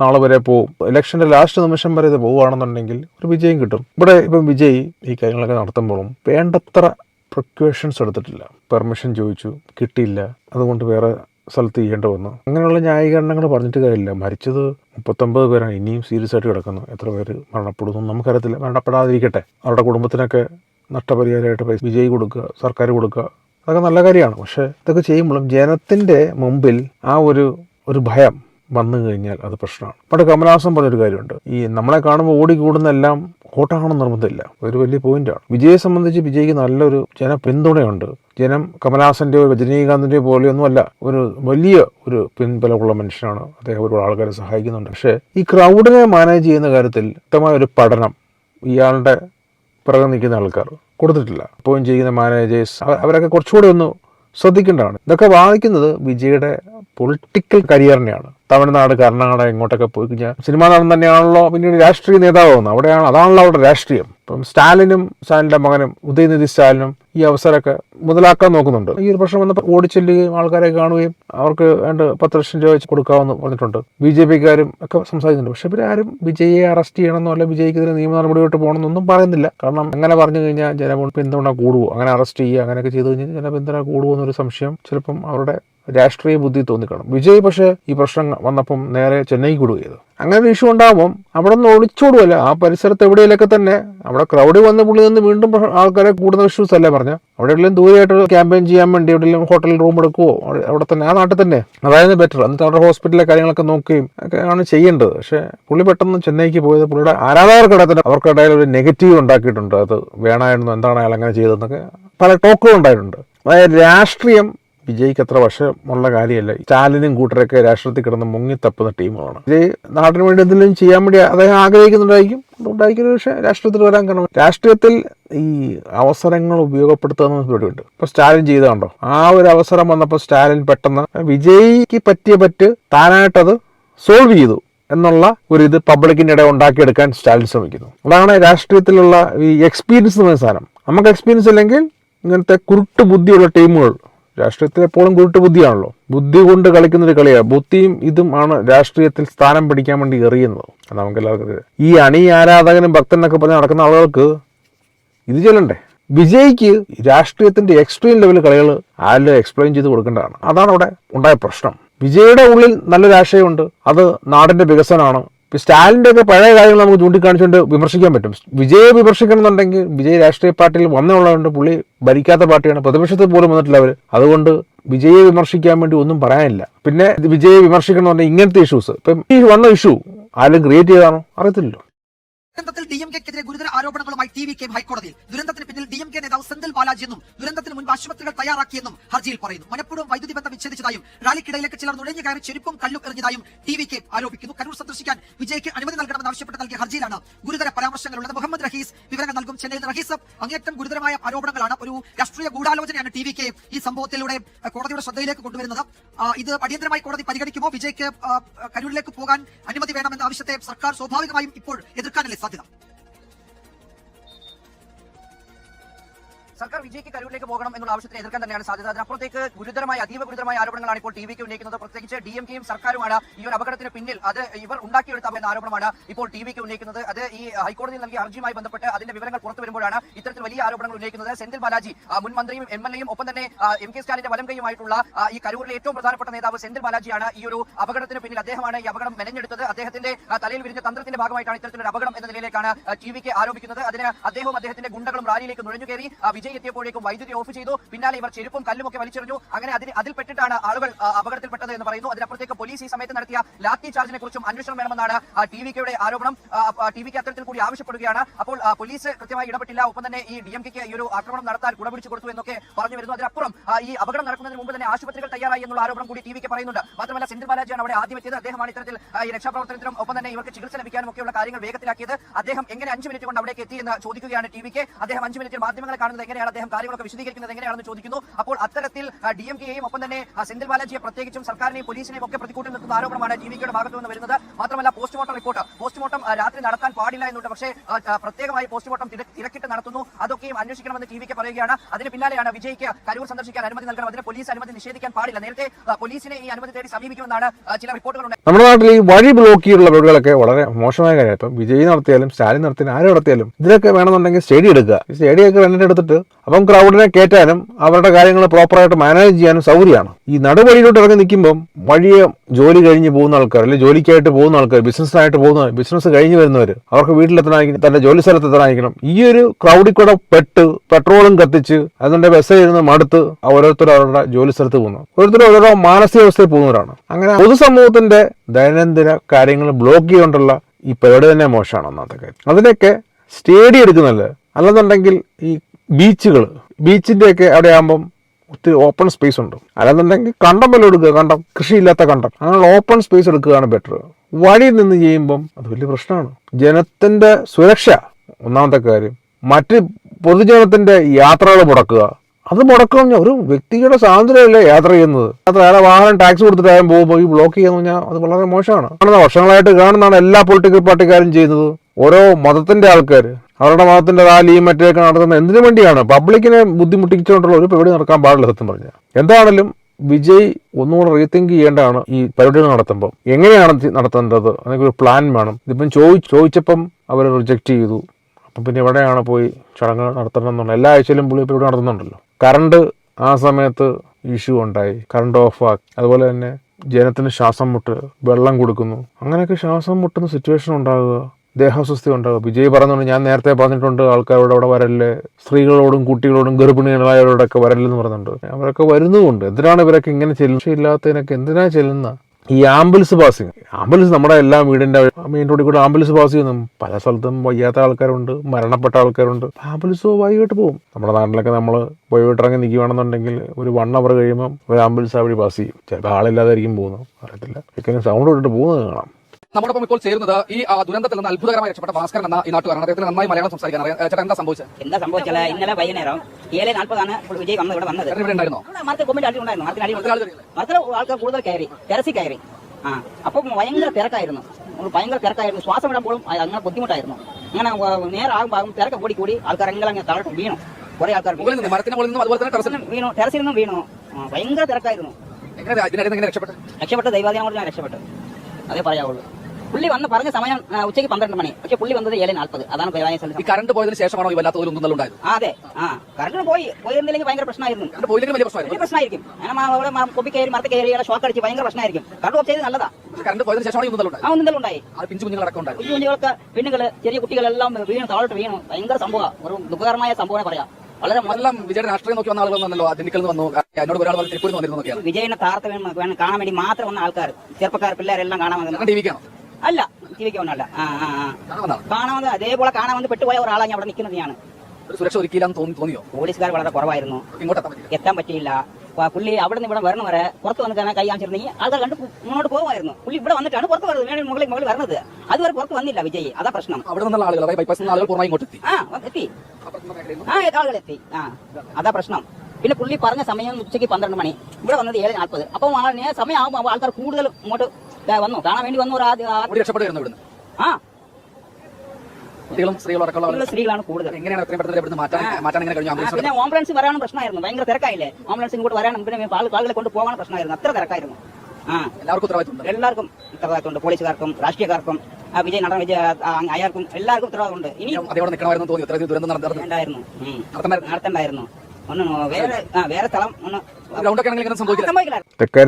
നാളെ വരെ പോവും? ഇലക്ഷന്റെ ലാസ്റ്റ് നിമിഷം വരെ ഇത് പോവുകയാണെന്നുണ്ടെങ്കിൽ ഒരു വിജയം കിട്ടും. ഇവിടെ ഇപ്പം വിജയ് ഈ കാര്യങ്ങളൊക്കെ നടത്തുമ്പോഴും വേണ്ടത്ര പ്രിക്വേഷൻസ് എടുത്തിട്ടില്ല. പെർമിഷൻ ചോദിച്ചു കിട്ടിയില്ല. അതുകൊണ്ട് വേറെ സ്ഥലത്ത് ചെയ്യേണ്ടി വന്നു. അങ്ങനെയുള്ള ന്യായീകരണങ്ങൾ പറഞ്ഞിട്ട് കാര്യമില്ല. മരിച്ചത് മുപ്പത്തൊമ്പത് പേരാണ്. ഇനിയും സീരിയസ് ആയിട്ട് കിടക്കുന്നു. എത്ര പേര് മരണപ്പെടുന്നു നമുക്കറിയത്തില്ല. മരണപ്പെടാതിരിക്കട്ടെ. അവരുടെ കുടുംബത്തിനൊക്കെ നഷ്ടപരിഹാരമായിട്ട് പൈസ വിജയ് കൊടുക്കുക സർക്കാർ കൊടുക്കുക അതൊക്കെ നല്ല കാര്യമാണ്. പക്ഷേ ഇതൊക്കെ ചെയ്യുമ്പോഴും ജനത്തിന്റെ മുമ്പിൽ ആ ഒരു ഒരു ഭയം വന്നു കഴിഞ്ഞാൽ അത് പ്രശ്നമാണ്. പണ്ട് കമലഹാസൻ പറഞ്ഞൊരു കാര്യമുണ്ട്. ഈ നമ്മളെ കാണുമ്പോൾ ഓടിക്കൂടുന്നെല്ലാം വോട്ടാകണം നിർബന്ധമില്ല. ഒരു വലിയ പോയിന്റാണ്. വിജയെ സംബന്ധിച്ച് വിജയ്ക്ക് നല്ലൊരു ജന പിന്തുണയുണ്ട്. ജനം കമലഹാസന്റെയോ രജനീകാന്തിന്റെയോ പോലെയൊന്നുമല്ല ഒരു വലിയ ഒരു പിൻബലമുള്ള മനുഷ്യനാണ്. അദ്ദേഹം ഒരുപാട് ആൾക്കാരെ സഹായിക്കുന്നുണ്ട്. പക്ഷേ ഈ ക്രൗഡിനെ മാനേജ് ചെയ്യുന്ന കാര്യത്തിൽ വ്യക്തമായ ഒരു പഠനം ഇയാളുടെ പിറകെ നിൽക്കുന്ന ആൾക്കാർ കൊടുത്തിട്ടില്ല. ഇപ്പോഴും ചെയ്യുന്ന മാനേജേഴ്സ് അവരൊക്കെ കുറച്ചുകൂടി ഒന്ന് ശ്രദ്ധിക്കേണ്ടതാണ്. ഇതൊക്കെ ബാധിക്കുന്നത് വിജയുടെ പൊളിറ്റിക്കൽ കരിയറിനെയാണ്. തമിഴ്നാട് കർണാടക ഇങ്ങോട്ടൊക്കെ പോയി കഴിഞ്ഞാൽ സിനിമാ നടൻ തന്നെയാണല്ലോ പിന്നീട് രാഷ്ട്രീയ നേതാവാകുന്നത് അവിടെയാണ് അതാണല്ലോ അവിടെ രാഷ്ട്രീയം. ഇപ്പം സ്റ്റാലിനും സ്റ്റാലിന്റെ മകനും ഉദയനിധി സ്റ്റാലിനും ഈ അവസരമൊക്കെ മുതലാക്കാൻ നോക്കുന്നുണ്ട്. ഈ ഒരു പ്രശ്നം വന്നപ്പോൾ ഓടിച്ചെല്ലുകയും ആൾക്കാരെ കാണുകയും അവർക്ക് വേണ്ട പത്ത് ലക്ഷം രൂപ വെച്ച് കൊടുക്കാമെന്ന് പറഞ്ഞിട്ടുണ്ട്. ബി ജെ പിക്കാരും ഒക്കെ സംസാരിക്കുന്നുണ്ട് പക്ഷെ ഇവരാരും വിജയെ അറസ്റ്റ് ചെയ്യണമെന്നോ അല്ല വിജയ്ക്കെതിരെ നിയമ നടപടിയോട്ട് പോകണമെന്നൊന്നും പറയുന്നില്ല. കാരണം അങ്ങനെ പറഞ്ഞു കഴിഞ്ഞാൽ ജനപിന്തുണ കൂടുവോ? അങ്ങനെ അറസ്റ്റ് ചെയ്യുക അങ്ങനെയൊക്കെ ചെയ്തു കഴിഞ്ഞാൽ ജനപിന്തുണ കൂടുവോ എന്നൊരു സംശയം ചിലപ്പം അവരുടെ രാഷ്ട്രീയ ബുദ്ധി തോന്നിക്കണം. വിജയ് പക്ഷേ ഈ പ്രശ്നം വന്നപ്പം നേരെ ചെന്നൈക്ക് വിടുക ചെയ്തു അങ്ങനെ ഒരു ഇഷ്യൂ ഉണ്ടാകുമ്പം അവിടെ നിന്ന് ഒളിച്ചോടുമല്ല ആ പരിസരത്ത് എവിടെയെങ്കിലൊക്കെ തന്നെ അവിടെ ക്രൗഡ് വന്ന് പുള്ളി നിന്ന് വീണ്ടും ആൾക്കാരെ കൂടുന്ന ഇഷ്യൂസ് അല്ലേ പറഞ്ഞ? അവിടെ എവിടെയും ദൂരെയായിട്ട് ക്യാമ്പയിൻ ചെയ്യാൻ വേണ്ടി എവിടെയെങ്കിലും ഹോട്ടൽ റൂം എടുക്കുവോ? അവിടെ- തന്നെ ആ നാട്ടിൽ തന്നെ. അതായത് ബെറ്റർ എന്നിട്ട് അവിടെ ഹോസ്പിറ്റലിലെ കാര്യങ്ങളൊക്കെ നോക്കുകയും ഒക്കെ ആണ് ചെയ്യേണ്ടത്. പക്ഷേ പുള്ളി പെട്ടെന്ന് ചെന്നൈക്ക് പോയത് പുള്ളിയുടെ ആരാധകർക്കിടത്തിന് അവർക്കിടയിൽ ഒരു നെഗറ്റീവ് ഉണ്ടാക്കിയിട്ടുണ്ട്. അത് വേണമായിരുന്നു എന്താണ് അയാൾ അങ്ങനെ ചെയ്തതെന്നൊക്കെ പല ടോക്കുകൾ ഉണ്ടായിട്ടുണ്ട്. അതായത് രാഷ്ട്രീയം വിജയ്ക്ക് അത്ര വശമുള്ള കാര്യമല്ല. സ്റ്റാലിനും കൂട്ടരൊക്കെ രാഷ്ട്രത്തിൽ കിടന്ന് മുങ്ങിത്തപ്പുന്ന ടീമുകളാണ്. വിജയ് നാടിന് വേണ്ടി എന്തെങ്കിലും ചെയ്യാൻ വേണ്ടി അദ്ദേഹം ആഗ്രഹിക്കുന്നുണ്ടായിരിക്കും. ഉണ്ടായിരിക്കും പക്ഷേ രാഷ്ട്രീയത്തിൽ വരാൻ കാരണം. രാഷ്ട്രീയത്തിൽ ഈ അവസരങ്ങൾ ഉപയോഗപ്പെടുത്തുക എന്ന പരിപാടിയുണ്ട് ഇപ്പൊ സ്റ്റാലിൻ ചെയ്തതുണ്ടോ ആ ഒരു അവസരം വന്നപ്പോൾ സ്റ്റാലിൻ പെട്ടെന്ന് വിജയ്ക്ക് പറ്റിയ പറ്റ് താനായിട്ടത് സോൾവ് ചെയ്തു എന്നുള്ള ഒരു ഇത് പബ്ലിക്കിന്റെ ഇടയിൽ ഉണ്ടാക്കിയെടുക്കാൻ സ്റ്റാലിൻ ശ്രമിക്കുന്നു. അതാണ് രാഷ്ട്രീയത്തിലുള്ള ഈ എക്സ്പീരിയൻസ് എന്ന സാധനം. നമുക്ക് എക്സ്പീരിയൻസ് ഇല്ലെങ്കിൽ ഇങ്ങനത്തെ കുരുട്ട് ബുദ്ധിയുള്ള ടീമുകൾ രാഷ്ട്രീയത്തിൽ എപ്പോഴും കൂട്ടുബുദ്ധിയാണല്ലോ ബുദ്ധി കൊണ്ട് കളിക്കുന്ന ഒരു കളിയാണ് ബുദ്ധിയും ഇതും ആണ് രാഷ്ട്രീയത്തിൽ സ്ഥാനം പിടിക്കാൻ വേണ്ടി എറിയുന്നത്. നമുക്ക് എല്ലാവർക്കും ഈ അണി ആരാധകനും ഭക്തനൊക്കെ പറഞ്ഞ് നടക്കുന്ന ആളുകൾക്ക് ഇത് ചെല്ലണ്ടേ? വിജയ്ക്ക് രാഷ്ട്രീയത്തിന്റെ എക്സ്ട്രീം ലെവൽ കളികൾ ആരും എക്സ്പ്ലെയിൻ ചെയ്ത് കൊടുക്കേണ്ടതാണ്. അതാണ് അവിടെ ഉണ്ടായ പ്രശ്നം. വിജയുടെ ഉള്ളിൽ നല്ലൊരു ആശയമുണ്ട് അത് നാടിന്റെ വികസനമാണ്. ഇപ്പൊ സ്റ്റാലിന്റെ ഒക്കെ പഴയ കാര്യങ്ങൾ നമുക്ക് ചൂണ്ടിക്കാണിച്ചുകൊണ്ട് വിമർശിക്കാൻ പറ്റും. വിജയെ വിമർശിക്കണം എന്നുണ്ടെങ്കിൽ വിജയ് രാഷ്ട്രീയ പാർട്ടിയിൽ വന്നുള്ളതുകൊണ്ട് പുള്ളി ഭരിക്കാത്ത പാർട്ടിയാണ്. പ്രതിപക്ഷത്തിൽ പോലും വന്നിട്ടില്ല അവർ അതുകൊണ്ട് വിജയെ വിമർശിക്കാൻ വേണ്ടി ഒന്നും പറയാനില്ല. പിന്നെ വിജയെ വിജയെ പറഞ്ഞാൽ ഇങ്ങനത്തെ ഇഷ്യൂസ് ഇപ്പം ഈ വന്ന ഇഷ്യൂ ആരും ക്രിയേറ്റ് ചെയ്താണോ അറിയത്തില്ലല്ലോ. ദുരന്തത്തിൽ ഡി എം കെക്കെതിരെ ഗുരുതര ആരോപണങ്ങളുമായി ടി വി കെ ഹൈക്കോടതിയിൽ. ദുരന്തത്തിന് പിന്നിൽ ഡി എം കെ നേതാവ് സെന്തിൽ ബാലാജി എന്നും ദുരന്തത്തിന് മുൻപ് ആശുപത്രികൾ തയ്യാറാക്കിയെന്നും ഹർജിയിൽ പറയുന്നു. മനഃപൂർവം വൈദ്യുതി ബന്ധം വിച്ഛേദിച്ചതായും റാലിക്കിടയിലേക്ക് ചിലർ നുഴഞ്ഞു കയറി ചെരുപ്പും കല്ലും എറിഞ്ഞതായും ടി വി കെ ആരോപിക്കുന്നു. കണ്ണൂർ സന്ദർശിക്കാൻ വിജയ്ക്ക് അനുമതി നൽകണമെന്ന് ആവശ്യപ്പെട്ട് നൽകിയ ഹർജിയിലാണ് ഗുരുതര പരാമർശങ്ങളുള്ളത്. മുഹമ്മദ് റഹീസ് വിവരങ്ങൾ നൽകും ചെന്നൈയിൽ റഹീസ് അങ്ങേറ്റം ഗുരുതരമായ ആരോപണങ്ങളാണ് ഒരു രാഷ്ട്രീയ ഗൂഢാലോചനയാണ് ടി വി കെ ഈ സംഭവത്തിലൂടെ കോടതിയുടെ ശ്രദ്ധയിലേക്ക് കൊണ്ടുവരുന്നത്. ഇത് അടിയന്തരമായി കോടതി പരിഗണിക്കുമോ? വിജയ്ക്ക് കരൂരിലേക്ക് പോകാൻ അനുമതി വേണമെന്ന ആവശ്യത്തെ സർക്കാർ സ്വാഭാവികമായും ഇപ്പോൾ എതിർക്കാനല്ലേ സാധ്യത? സർക്കാർ വിജയ്ക്ക് കരൂരിലേക്ക് പോകണം എന്നുള്ള ആവശ്യത്തിന് എതിർക്കാൻ തന്നെയാണ് സാധ്യത. അതിനപ്പുറത്തേക്ക് ഗുരുതരമായ അതീവ ഗുരുതരമായ ആരോപണങ്ങളാണ് ഇപ്പോൾ ടി വിക്ക് ഉന്നയിക്കുന്നത്. പ്രത്യേകിച്ച് ഡി എം കെയും സർക്കാരുമാണ് ഈ ഒരു അപകടത്തിന് പിന്നിൽ അത് ഇവർ ഉണ്ടാക്കിയെടുത്ത എന്ന ആരോപണമാണ് ഇപ്പോൾ ടി വിക്ക് ഉന്നയിക്കുന്നത്. അത് ഈ ഹൈക്കോടതിയിൽ നൽകിയ ഹർജിയുമായി ബന്ധപ്പെട്ട് അതിന്റെ വിവരങ്ങൾ പുറത്തു വരുമ്പോഴാണ് ഇത്തരത്തിൽ വലിയ ആരോപണങ്ങൾ ഉന്നയിക്കുന്നത്. സെന്തിൽ ബാലാജി മുൻ മന്ത്രിയും എം എൽ എയും ഒപ്പം തന്നെ എം കെ സ്റ്റാലിന്റെ വലം കൈയുമായിട്ടുള്ള ഈ കരൂരിലെ ഏറ്റവും പ്രധാനപ്പെട്ട നേതാവ് സെന്തിൽ ബാലാജിയാണ് ഈ ഒരു അപകടത്തിന് പിന്നിൽ അദ്ദേഹമാണ് ഈ അപകടം മെനഞ്ഞെടുത്തത്. അദ്ദേഹത്തിന്റെ തലയിൽ വിരിഞ്ഞ തന്ത്രത്തിന്റെ ഭാഗമായിട്ടാണ് ഇത്തരത്തിലൊരു അപകടം എന്ന നിലയിലേക്കാണ് ടി വിക്ക് ആരോപിക്കുന്നത്. അതിന് അദ്ദേഹവും അദ്ദേഹത്തിന്റെ ഗുണ്ടകളും റാലിയിലേക്ക് നുഴഞ്ഞു കയറി വിജയ് എത്തിയപ്പോഴേക്കും വൈദ്യുതി ഓഫ് ചെയ്തു. പിന്നാലെ ഇവർ ചെരുപ്പും കല്ലുമൊക്കെ വലിച്ചെറിഞ്ഞു. അങ്ങനെ അതിന് അതിൽപ്പെട്ടിട്ടാണ് ആളുകൾ അപകടത്തിൽപ്പെട്ടത് എന്ന് പറയുന്നു. അതിനപ്പുറത്തേക്ക് പോലീസ് ഈ സമയത്ത് നടത്തിയ ലാത്തി ചാർജിനെ കുറിച്ചും അന്വേഷണം വേണമെന്നാണ് ടി വി കെയുടെ ആരോപണം ടി വിക്ക് അത്തരത്തിൽ കൂടി ആവശ്യപ്പെടുകയാണ്. അപ്പോൾ പോലീസ് കൃത്യമായി ഇടപെട്ടില്ല. ഒപ്പം തന്നെ ഈ ഡി എം കെക്ക് ഈ ഒരു ആക്രമണം നടത്താൻ കുടപിടിച്ചു കൊടുത്തു എന്നൊക്കെ പറഞ്ഞു വരുന്നു. അതിനപ്പുറം ഈ അപകടം നടക്കുന്നതിന് മുമ്പ് തന്നെ ആശുപത്രികൾ തയ്യാറായി എന്നുള്ള ആരോപണം കൂടി ടി വിക്ക് പറയുന്നുണ്ട്. മാത്രമല്ല സെന്തിൽ ബാലാജിയാണ് അവിടെ ആദ്യം എത്തിയത്. അദ്ദേഹമാണ് ഇത്തരത്തിൽ ഈ രക്ഷാപ്രവർത്തനത്തിനും ഒപ്പം തന്നെ ഇവർക്ക് ചികിത്സ ലഭിക്കാനും ഒക്കെയുള്ള കാര്യങ്ങൾ വേഗത്തിലാക്കിയത്. അദ്ദേഹം എങ്ങനെ അഞ്ച് മിനിറ്റ് കൊണ്ട് അവിടേക്ക് എത്തി എന്ന് ചോദിക്കുകയാണ് ടി വിക്ക് അദ്ദേഹം അഞ്ച് മിനിറ്റ് മാധ്യമങ്ങളെ കാണുന്നത് എങ്ങനെയാണ് അദ്ദേഹം കാര്യങ്ങളൊക്കെ വിശദീകരിക്കുന്നത് എങ്ങനെയാണെന്ന് ചോദിക്കുന്നു. അപ്പോൾ അത്തരത്തിൽ ഡി എം കെയും ഒപ്പം തന്നെ സെന്തിൽ ബാലാജിയെ പ്രത്യേകിച്ചും സർക്കാരിനെയും പോലീസിനെയും ഒക്കെ പ്രതികൂട്ടിൽ നിൽക്കുന്ന ആരോപണമാണ് ജി വി കെയുടെ നിന്ന് വരുന്നത്. മാത്രമല്ല പോസ്റ്റ്മോർട്ടം റിപ്പോർട്ട്. പോസ്റ്റ്മോർട്ടം രാത്രി നടത്താൻ പാടില്ല എന്നുണ്ട്. പക്ഷേ പ്രത്യേകമായി പോസ്റ്റ്മോർട്ടം തിരക്കിട്ട് നടത്തുന്നു. അതൊക്കെയും അന്വേഷിക്കണമെന്ന് ടി വിക്ക് പറയുകയാണ്. അതിന് പിന്നാലെയാണ് വിജയ്ക്ക് കരൂർ സന്ദർശിക്കാൻ അനുമതി നൽകണം. അതിന് പോലീസ് അനുമതി നിഷേധിക്കാൻ പാടില്ല. നേരത്തെ പോലീസിനെ ഈ അനുമതി തേടി സമീപിക്കുമെന്നാണ് ചില റിപ്പോർട്ടുകൾ നമ്മുടെ നാട്ടിൽ ഈ വഴി ബ്ലോക്ക് ചെയ്യുള്ള റോഡുകളൊക്കെ വളരെ മോശമായ കാര്യമാണ്. ഇപ്പം വിജയ് നടത്തിയാലും സ്റ്റാലിൻ നടത്തിയാലും ആരും നടത്തിയാലും ഇതിലൊക്കെ വേണമെന്നുണ്ടെങ്കിൽ സ്റ്റേഡി എടുക്കുക. ഈ സ്റ്റേഡിയമൊക്കെ റെന്റിന് എടുത്തിട്ട് അപ്പം ക്രൗഡിനെ കയറ്റാനും അവരുടെ കാര്യങ്ങൾ പ്രോപ്പറായിട്ട് മാനേജ് ചെയ്യാനും സൗകര്യമാണ്. ഈ നടുവഴിയിലോട്ട് ഇറങ്ങി നിൽക്കുമ്പം വഴിയെ ജോലി കഴിഞ്ഞ് പോകുന്ന ആൾക്കാർ അല്ലെങ്കിൽ ജോലിക്കായിട്ട് പോകുന്ന ആൾക്കാർ ബിസിനസ്സായിട്ട് പോകുന്ന ബിസിനസ് കഴിഞ്ഞ് വരുന്നവർ അവർക്ക് വീട്ടിലെത്തണമായിരിക്കും തന്റെ ജോലി സ്ഥലത്ത് എത്തണമായിരിക്കണം. ഈ ഒരു ക്രൗഡിൽ കൂടെ പെട്ട് പെട്രോളും കത്തിച്ച് അതിന്റെ ബസ്സിൽ ഇരുന്ന് മടുത്ത് ഓരോരുത്തരും അവരുടെ ജോലി സ്ഥലത്ത് പോകുന്നു. ഓരോരുത്തരും ഓരോരോ മാനസികാവസ്ഥയിൽ പോകുന്നവരാണ്. അങ്ങനെ പൊതുസമൂഹത്തിന്റെ ദൈനംദിന കാര്യങ്ങൾ ബ്ലോക്ക് ചെയ്തുകൊണ്ടുള്ള ഈ പരിപാടി തന്നെ മോശമാണ് ഒന്നാമത്തെ കാര്യം. അതിനൊക്കെ സ്റ്റേഡി എടുക്കുന്നല്ലേ അല്ലെന്നുണ്ടെങ്കിൽ ഈ ബീച്ചുകൾ ബീച്ചിന്റെയൊക്കെ അവിടെ ആകുമ്പം ഒത്തിരി ഓപ്പൺ സ്പേസ് ഉണ്ട്. അല്ലാന്നുണ്ടെങ്കിൽ കണ്ടം വല്ലതും എടുക്കുക. കണ്ടം കൃഷിയില്ലാത്ത കണ്ടം. അങ്ങനെയുള്ള ഓപ്പൺ സ്പേസ് എടുക്കുകയാണ് ബെറ്റർ വഴി നിന്ന് ചെയ്യുമ്പം അത് വലിയ പ്രശ്നമാണ്. ജനത്തിന്റെ സുരക്ഷ ഒന്നാമത്തെ കാര്യം. മറ്റ് പൊതുജനത്തിന്റെ യാത്രകൾ മുടക്കുക. അത് മുടക്കം പറഞ്ഞാൽ ഒരു വ്യക്തിയുടെ സ്വാതന്ത്ര്യമല്ലേ യാത്ര ചെയ്യുന്നത്? അത്ര വാഹനം ടാക്സ് കൊടുത്തിട്ടായാലും പോകുമ്പോൾ ഈ ബ്ലോക്ക് ചെയ്യാന്ന് പറഞ്ഞാൽ അത് വളരെ മോശമാണ്. വർഷങ്ങളായിട്ട് കാണുന്നതാണ് എല്ലാ പൊളിറ്റിക്കൽ പാർട്ടിക്കാരും ചെയ്യുന്നത്. ഓരോ മതത്തിന്റെ ആൾക്കാർ അവരുടെ മതത്തിന്റെ റാലിയും മറ്റേക്ക് നടത്തുന്ന എന്തിനു വേണ്ടിയാണ്? പബ്ലിക്കിനെ ബുദ്ധിമുട്ടിച്ചുകൊണ്ടുള്ള ഒരു പരിപാടി നടക്കാൻ പാടില്ല സത്യം പറഞ്ഞാൽ. എന്താണെങ്കിലും വിജയ് ഒന്നുകൂടെ റീതിങ്ക് ചെയ്യേണ്ടതാണ് ഈ പരിപാടികൾ നടത്തുമ്പോൾ എങ്ങനെയാണ് നടത്തേണ്ടത്? അല്ലെങ്കിൽ ഒരു പ്ലാൻ വേണം. ഇതിപ്പം ചോദി ചോദിച്ചപ്പം അവർ റിജക്റ്റ് ചെയ്തു. അപ്പം പിന്നെ എവിടെയാണ് പോയി ചടങ്ങ് നടത്തണം എന്നുള്ള എല്ലാ ആഴ്ചയിലും പുള്ളി പരിപാടി നടത്തുന്നുണ്ടല്ലോ. കറണ്ട് ആ സമയത്ത് ഇഷ്യൂ ഉണ്ടായി. കറണ്ട് ഓഫ് ആക്കി. അതുപോലെ തന്നെ ജനത്തിന് ശ്വാസം മുട്ട് വെള്ളം കൊടുക്കുന്നു. അങ്ങനെയൊക്കെ ശ്വാസം മുട്ടുന്ന സിറ്റുവേഷൻ ഉണ്ടാകുക. ദേഹാസ്വസ്ഥ ഉണ്ടാകും. വിജയ് പറഞ്ഞുകൊണ്ട് ഞാൻ നേരത്തെ പറഞ്ഞിട്ടുണ്ട് ആൾക്കാരോട് അവിടെ വരൽ സ്ത്രീകളോടും കുട്ടികളോടും ഗർഭിണികളായവരോടൊക്കെ വരല്ലെന്ന് പറഞ്ഞിട്ടുണ്ട് അവരൊക്കെ വരുന്നുമുണ്ട്. എന്തിനാണ് ഇവരൊക്കെ ഇങ്ങനെ ചെല്ലും ഇല്ലാത്തതിനൊക്കെ എന്തിനാ ചെല്ലുന്ന ഈ ആംബുലൻസ് പാസിങ് ആംബുലൻസ് നമ്മുടെ എല്ലാ വീടിന്റെ മെയിൻ റോഡിൽ കൂടെ ആംബുലൻസ് പാസ് ചെയ്യുന്നു പല സ്ഥലത്തും വയ്യാത്ത ആൾക്കാരുണ്ട് മരണപ്പെട്ട ആൾക്കാരുണ്ട്. ആംബുലൻസ് വൈകിട്ട് പോകും. നമ്മുടെ നാട്ടിലൊക്കെ നമ്മൾ വൈകിട്ട് ഇറങ്ങി നിൽക്കുകയാണെന്നുണ്ടെങ്കിൽ ഒരു വൺ അവർ കഴിയുമ്പോൾ ഒരു ആംബുലൻസ് ആ വഴി പാസ് ചെയ്യും. ചിലപ്പോൾ ആളില്ലാതായിരിക്കും പോകുന്നത്. അറിയത്തില്ല. സൗണ്ട് ഇട്ടിട്ട് പോകുന്നത് കാണാം. നമ്മോടൊപ്പം ഇപ്പോൾ ചേരുന്നത് ഈ ദുരന്തത്തിൽ നിന്ന് അത്ഭുതകരമായി രക്ഷപ്പെട്ട ഭാസ്കരൻ എന്ന ഈ നാട്ടുകാരാണ്. അദ്ദേഹത്തിന് നന്നായി മലയാളം സംസാരിക്കാൻ അറിയാം. ചേട്ടാ എന്താ സംഭവിച്ചത് എന്താ സംഭവിച്ചത് ഇന്നലെ വൈകുന്നേരം ഏഴ് നാൽപ്പതാണ് വിജയ് വന്നത് ഇവിടെ വന്നത്. ഇവിടെ ഉണ്ടായിരുന്നോ? ഇവിടെ മരത്തിൽ കൊമ്പിന്റെ അടി ഉണ്ടായിരുന്നു മരത്തിൽ അടി മരത്തിൽ ആൾക്കാർ കൂടുതൽ കയറി ടെറസി കയറി. ആ അപ്പം ഭയങ്കര തിരക്കായിരുന്നു. ഭയങ്കര തിരക്കായിരുന്നു. ശ്വാസം വിടുമ്പോഴും അത് അങ്ങനെ ബുദ്ധിമുട്ടായിരുന്നു. അങ്ങനെ നേരെ ആകുമ്പോൾ തിരക്ക് കൂടി കൂടി ആൾക്കാർ എങ്ങനെ അങ്ങനെ തളർത്തും വീണു. കുറെ ആൾക്കാർ വീണു. മരത്തിന് ടെറസിൽ നിന്നും വീണു ഭയങ്കര തിരക്കായിരുന്നു. രക്ഷപ്പെട്ടു? രക്ഷപ്പെട്ട ദൈവാധീനം കൊണ്ട് ഞാൻ രക്ഷപ്പെട്ടു. അതേ പറയാവുള്ളൂ. പുള്ളി വന്ന് പറഞ്ഞ സമയം ഉച്ചയ്ക്ക് പന്ത്രണ്ട് മണി. പക്ഷെ പുള്ളി വന്നത് ഏഴ് നാൽപ്പത്. അതാണ് ദൈവാധീന ഈ കറണ്ട് പോയതിന് ശേഷമാണോ വല്ലാത്ത ഒരു ഉണ്ടായത്? അതെ. ആ കറണ്ട് പോയി. പോയിരുന്നില്ലെങ്കിൽ ഭയങ്കര പ്രശ്നമായിരുന്നു. വലിയ പ്രശ്നമായിരുന്നു. പ്രശ്നമായിരിക്കും. അവിടെ കൊപ്പി കയറി മരത്ത് കയറി ഷോക്ക് അടിച്ച് ഭയങ്കര പ്രശ്നമായിരിക്കും. കറണ്ട് ഓഫ് ചെയ്ത് നല്ലതാ. കറണ്ട് പോയതിന് ശേഷമാണ് ആ ഒന്നും ഉണ്ടായി. അത് പിഞ്ചു കുഞ്ഞുങ്ങളൊക്കെ ഉണ്ടായി. കുഞ്ഞു കുഞ്ഞുങ്ങൾക്ക് പെണ്ണുങ്ങൾ ചെറിയ കുട്ടികളെല്ലാം വീണ് താഴോട്ട് വീണു. ഭയങ്കര സംഭവം ഒരു ദുഃഖകരമായ സംഭവം പറയാം. വളരെ നല്ല വിജയ വിജയുടെ രാഷ്ട്രീയം നോക്കി വന്ന ആളുകൾ വന്നല്ലോ ദിണ്ടിക്കൽ നിന്ന് വന്നു. എന്നോട് ഒരാൾ വന്ന് തിരുപ്പൂരിൽ വന്നിരുന്നു വിജയനെ താർത്ത വേണം കാണാൻ വേണ്ടി മാത്രം വന്ന ആൾക്കാർ ചെറുപ്പക്കാർ പിള്ളേരെല്ലാം കാണാൻ വന്നു ടിവിക്കാണോ? അല്ല ടിവിക്ക് ആ കാണാൻ വന്നത് അതേപോലെ കാണാൻ വന്ന് പെട്ടുപോയ ഒരാളാണ് അവിടെ നിൽക്കുന്നത് ഞാൻ. സുരക്ഷ ഒരുക്കിയില്ലാന്ന് തോന്നി തോന്നിയോ? പോലീസുകാർ വളരെ കുറവായിരുന്നു. ഇങ്ങോട്ട് എത്താൻ പറ്റിയില്ല. പുള്ളി അവിടെ നിന്ന് ഇവിടെ വരണം വരെ പുറത്ത് വന്നിട്ടാണ് കൈ കാണിച്ചിരുന്നെങ്കിൽ ആൾക്കാർ കണ്ട് മുന്നോട്ട് പോകുമായിരുന്നു. പുള്ളി ഇവിടെ വന്നിട്ടാണ് പുറത്ത് വരുന്നത്. മുകളിൽ മുകളിൽ വരുന്നത്. അതുവരെ പുറത്ത് വന്നില്ല വിജയ്. അതാ പ്രശ്നം. അവിടെ നിന്നുള്ള ആളുകൾ അതായത് ബൈപ്പാസിൽ നിന്ന് ആളുകൾ പൂർണമായി ഇങ്ങോട്ട് എത്തി ആ എത്തി. ആ ആളുകൾ എത്തി ആ അതാ പ്രശ്നം. പിന്നെ പുള്ളി പറഞ്ഞ സമയം ഉച്ചയ്ക്ക് പന്ത്രണ്ട് മണി. ഇവിടെ വന്നത് ഏഴ് നാൽപ്പത്. അപ്പം ആ സമയം ആകുമ്പോൾ ആൾക്കാർ കൂടുതൽ ഇങ്ങോട്ട് വന്നു. കാണാൻ വേണ്ടി വന്നു. ഒരു ആ- ഓടി രക്ഷപ്പെടുകയായിരുന്നു ഇവിടുന്ന് ആ കുട്ടികളും സ്ത്രീകളും അടക്കമുള്ള സ്ത്രീകളാണ് കൂടുതൽ. എങ്ങനെയാണ് എത്രയും പെട്ടെന്ന് ഇവിടുന്ന് മാറ്റാൻ മാറ്റാൻ എങ്ങനെ കഴിഞ്ഞു? ആംബുലൻസ് പിന്നെ ആംബുലൻസ് വരാനും പ്രശ്നമായിരുന്നു. ഭയങ്കര തിരക്കായില്ലേ? ആംബുലൻസ് ഇങ്ങോട്ട് വരാനും പിന്നെ ആളുകളെ കൊണ്ട് പോകാൻ പ്രശ്നമായിരുന്നു. അത്ര തിരക്കായിരുന്നു. ആ. എല്ലാവർക്കും ഉത്തരവാദിത്തമുണ്ട് എല്ലാവർക്കും ഉത്തരവാദിത്തമുണ്ട് പോലീസുകാർക്കും രാഷ്ട്രീയക്കാർക്കും ആ, വിജയ് നടൻ വിജയ അയാൾക്കും എല്ലാവർക്കും ഉത്തരവാദിത്തമുണ്ട് ഇനി അതേപോലെ നിൽക്കണമായിരുന്നു തോന്നി. ഇത്രയും ദുരന്തം നടന്നിട്ടുണ്ടായിരുന്നു. നടത്തണ്ടായിരുന്നു. ഒന്ന് വേറെ ആ, വേറെ സ്ഥലം ഒന്ന് സംഭവിക്കില്ല.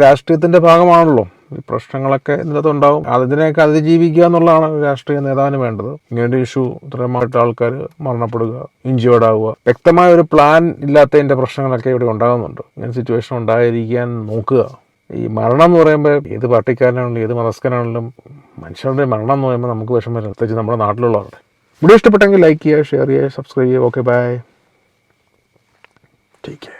രാഷ്ട്രീയത്തിന്റെ ഭാഗമാണല്ലോ. പ്രശ്നങ്ങളൊക്കെ ഇതിനകത്ത് ഉണ്ടാവും അതിനെയൊക്കെ അതിജീവിക്കുക എന്നുള്ളതാണ് രാഷ്ട്രീയ നേതാവിന് വേണ്ടത്. ഇങ്ങനൊരു ഇഷ്യൂ ഇത്രയുമായിട്ട് ആൾക്കാർ മരണപ്പെടുക ഇഞ്ചുവേർഡ് ആവുക വ്യക്തമായ ഒരു പ്ലാൻ ഇല്ലാത്തതിന്റെ പ്രശ്നങ്ങളൊക്കെ ഇവിടെ ഉണ്ടാകുന്നുണ്ട്. ഇങ്ങനെ സിറ്റുവേഷൻ ഉണ്ടായിരിക്കാൻ നോക്കുക. ഈ മരണം എന്ന് പറയുമ്പോൾ ഏത് പാർട്ടിക്കാരനാണെങ്കിലും ഏത് മതസ്കനാണെങ്കിലും മനുഷ്യരുടെ മരണം എന്ന് പറയുമ്പോൾ നമുക്ക് വിഷമം വരും. പ്രത്യേകിച്ച് നമ്മുടെ നാട്ടിലുള്ളവരുടെ. വീഡിയോ ഇഷ്ടപ്പെട്ടെങ്കിൽ ലൈക്ക് ചെയ്യുക ഷെയർ ചെയ്യുക സബ്സ്ക്രൈബ് ചെയ്യുക. Okay bye take care